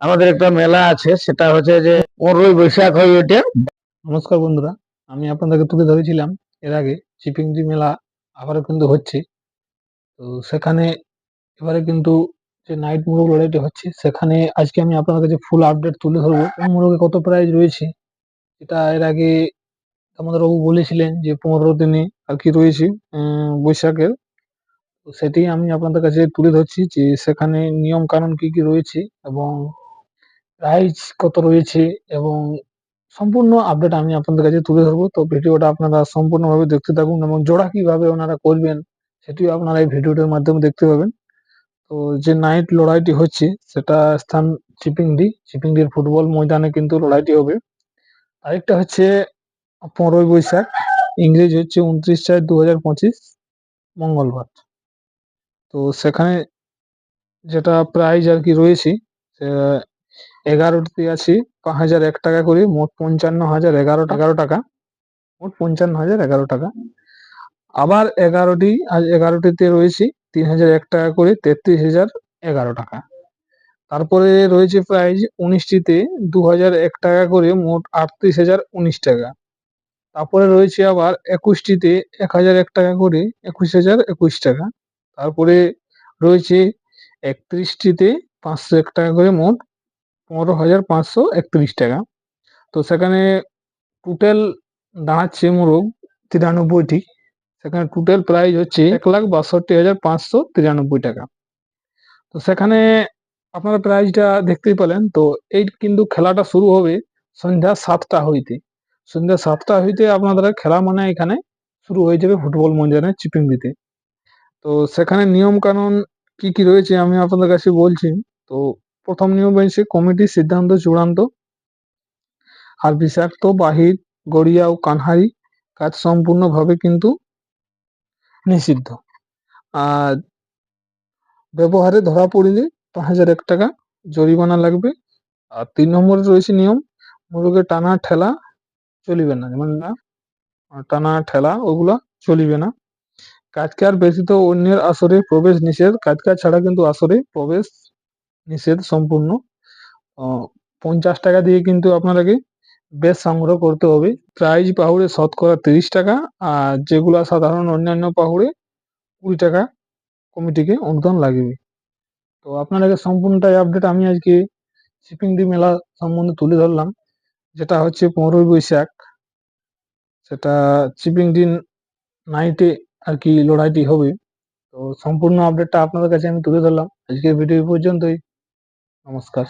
আমাদের একটা মেলা আছে, সেটা হচ্ছে যে পনেরোই বৈশাখ হয় ওইটা নমস্কার বন্ধুরা, আমি আপনাদেরকে তুলে ধরেছিলাম এর আগে চিপিংদি মেলা আবারও কিন্তু হচ্ছে। তো সেখানে এবারে কিন্তু যে নাইট মোরগ লড়াইটি হচ্ছে, সেখানে আজকে আমি আপনাদের কাছে ফুল আপডেট তুলে ধরবো। মোরগে কত প্রাইজ রয়েছে এটা এর আগে আমাদের বাবু বলেছিলেন যে পনেরো দিনে আর কি রয়েছে বৈশাখের। সেটি আমি আপনাদের কাছে তুলে ধরছি যে সেখানে নিয়ম কানুন কি কি রয়েছে এবং প্রাইজ কত রয়েছে এবং সম্পূর্ণ আপডেট আমি আপনাদের কাছে তুলে ধরবো। তো ভিডিওটা আপনারা সম্পূর্ণভাবে দেখতে থাকুন এবং জোড়া কীভাবে ওনারা করবেন সেটিও আপনারা এই ভিডিওটার মাধ্যমে দেখতে পাবেন। তো যে নাইট লড়াইটি হচ্ছে সেটা স্থান চিপিংডি। চিপিংডির ফুটবল ময়দানে কিন্তু লড়াইটি হবে। আরেকটা হচ্ছে পনেরোই বৈশাখ, ইংরেজি হচ্ছে উনত্রিশ চার দু মঙ্গলবার। তো সেখানে যেটা প্রাইজ আর কি রয়েছে আছে পাঁচ হাজার এক টাকা করে, মোট পঞ্চান্ন হাজার এগারো এগারো টাকা। মোট পঞ্চান্ন হাজার এগারো টাকা। আবার এগারোটি এগারোটিতে রয়েছে, তিন হাজার এক টাকা করে, তেত্রিশ হাজার এগারো টাকা। তারপরে রয়েছে প্রাইজ, উনিশটিতে দু হাজার এক টাকা করে, মোট আটত্রিশ হাজার উনিশ টাকা। তারপরে রয়েছে আবার একুশটিতে এক হাজার এক টাকা করে, একুশ হাজার একুশ টাকা। তারপরে রয়েছে একত্রিশটিতে পাঁচশো এক টাকা করে, মোট পনেরো হাজার পাঁচশো একত্রিশ টাকা। তো সেখানে টোটাল দাঁড়াচ্ছে মোরগ তিরানব্বইটি সেখানে টোটাল প্রাইস হচ্ছে এক লাখ বাষট্টি হাজার পাঁচশো তিরানব্বই টাকা। তো সেখানে আপনারা প্রাইজটা দেখতেই পেলেন। তো এই কিন্তু খেলাটা শুরু হবে সন্ধ্যা সাতটা হইতে। সন্ধ্যা সাতটা হইতে আপনাদের খেলা মানে এখানে শুরু হয়ে যাবে ফুটবল ময়দানে চিপিং দিতে। তো সেখানে নিয়ম কানুন কি কি রয়েছে আমি আপনাদের কাছে বলছি। তো প্রথম নিয়ম হয়েছে কমিটির সিদ্ধান্ত চূড়ান্ত। আর বিষাক্ত বাহির, গড়িয়া ও কানহারি কাজ সম্পূর্ণভাবে কিন্তু নিষিদ্ধ। আর ব্যবহারে ধরা পড়লে পাঁচ হাজার এক টাকা জরিমানা লাগবে। আর তিন নম্বরে রয়েছে নিয়ম, মুরগের টানা ঠেলা চলিবে না। যেমন না টানা ঠেলা, ওগুলা চলিবে না। কাজকার ব্যতীত অন্যের আসরে প্রবেশ নিষেধ। কাজকার ছাড়া কিন্তু আসরে প্রবেশ নিষেধ সম্পূর্ণ। পঞ্চাশ টাকা দিয়ে কিন্তু আপনাকে বেশ সংগ্রহ করতে হবে। প্রাইজ পাহুড়ে শতকরা তিরিশ টাকা আর যেগুলা সাধারণ অন্যান্য পাহুড়ে কুড়ি টাকা কমিটিকে অনুদান লাগবে। তো আপনাদেরকে সম্পূর্ণটাই আপডেট আমি আজকে শিপিংডি মেলা সম্বন্ধে তুলে ধরলাম। যেটা হচ্ছে পনেরোই বৈশাখ। সেটা চিপিংডি নাইটে আর কি লড়াইটি হবে। তো সম্পূর্ণ আপডেটটা আপনাদের কাছে আমি তুলে ধরলাম। আজকের ভিডিও পর্যন্তই। নমস্কার